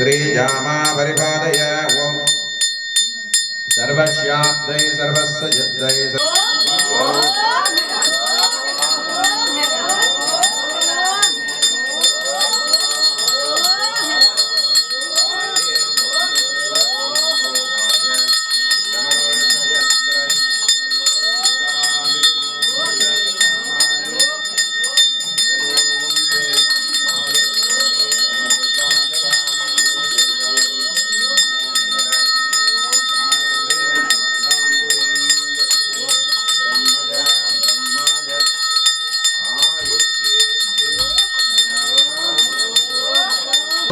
श्रीजामा परिपादय ॐ सर्वस्याब्दै सर्वस्य जिद्दै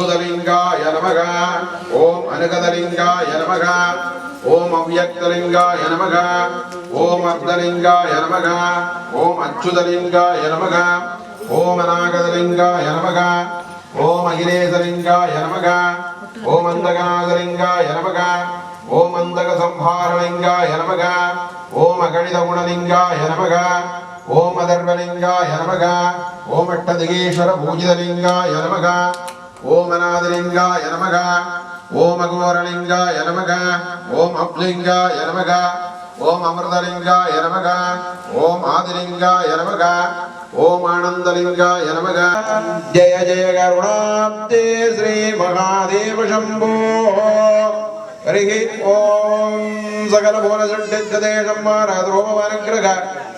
లింగాయ నమగ ఓం అనగదలింగాయ నమగ ఓం అవ్యక్తలింగాయ నమగ ఓం అర్ధలింగాయ నమగ ఓం అచ్యుతలింగాయ నమగ ఓం అనాగదలింగాయ నమగ ఓం అఖిలేశలింగాయ నమగ ఓం అందగనాథలింగాయ నమగ ఓం అందగ సంహారలింగాయ నమగ ఓం అగణిత గుణలింగాయ నమగ ఓం అదర్వలింగాయ నమగ ఓం అట్టదిగేశ్వర పూజితలింగాయ నమగ ஓம் அநாதலிங்காய நமக ஓம் அகோரலிங்காய நமக ஓம் அப்லிங்காய நமக ஓம் அமிர்தலிங்காய நமக ஓம் ஆதிலிங்காய நமக ஓம் ஆனந்தலிங்காய நமக. ஜெய ஜெய கருணாப்தே ஸ்ரீ மகாதேவ சம்போ. ஹரிஹி ஓம் சகல போல சுட்டித்ததேஷம் மாராதரோபவானுகிரக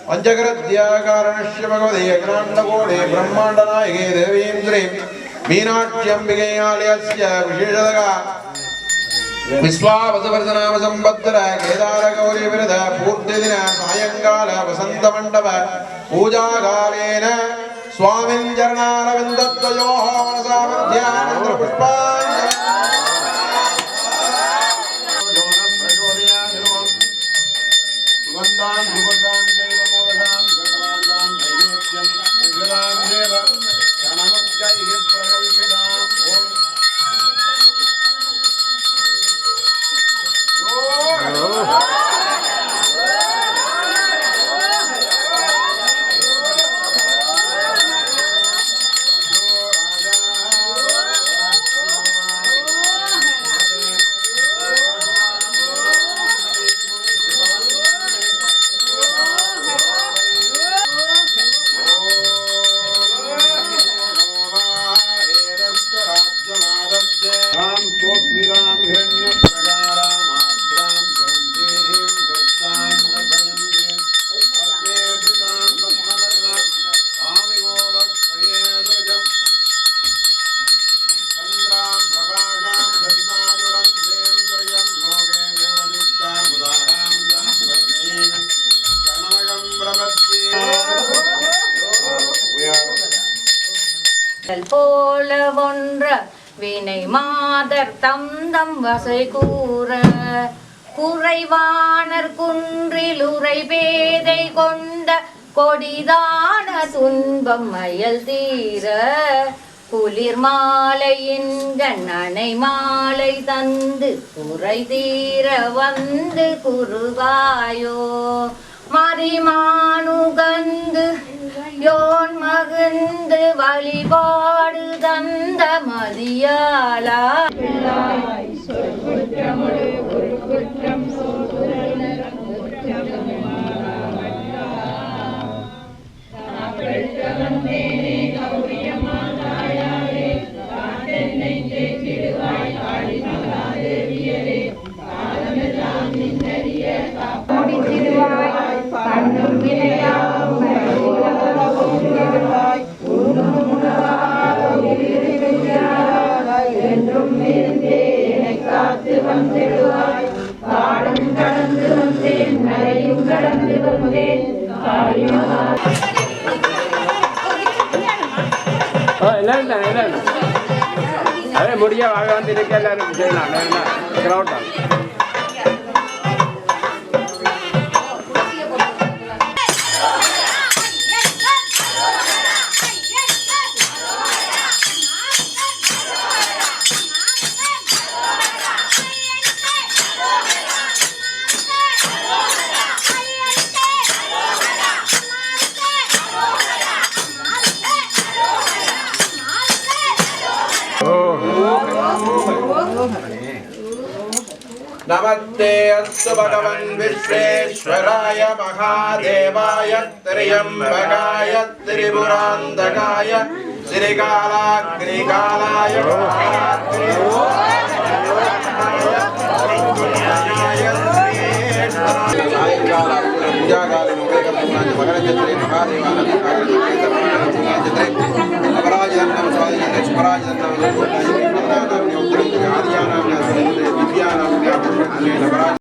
பஞ்சகரத்யாகாரண ஸ்ரீ பகவதே அகிலாண்டகோடே பிரம்மாண்ட நாயகே தேவீந்திரே देवीं श्रीं मीनाक्ष्यम्बिकेयालयस्य विशेषतः विश्वावसवर्धनाम संवत्सर केदार गौरी विरद पूर्तिदिन सायङ्काल वसन्तमण्डप पूजाकालेन स्वामिन् चरणारविन्दद्वयोः मनसा मध्यानन्द्रपुष्पाञ्जलि सुगन्धान् सुगन्धान् चैव போல ஒன்ற வினை மாதர் தந்தம் வசை கூற. குறைவானர் குன்றில் உரை பேதை கொண்ட கொடிதான துன்பம் மயல் தீர. குளிர் மாலையின் அணை மாலை தந்து குறை தீர வந்து குருவாயோ. மறிமானுகந்து யோன் மகிழ்ந்து வழிபாடு தந்த மதியாலா ஓ எல்லாரும் எல்லாரும் அதே முடிய வாங்க வந்து இருக்க எல்லாரும். செய்யலாம் கிரௌண்ட் नमस्ते अस्तु भगवन् विश्वेश्वराय महादेवाय त्र्यम्बकाय त्रिपुरान्तकाय श्रीकालाग्निकालाय पूजाकालम् उपयोगं मकरचन्द्रे महादेवालयं मकरचन्द्रे अपराजिदन्तं स्वादिनं लक्ष्मराजिदन्तं ஆதியானாவில் இருந்து வித்யானாவில் அங்கே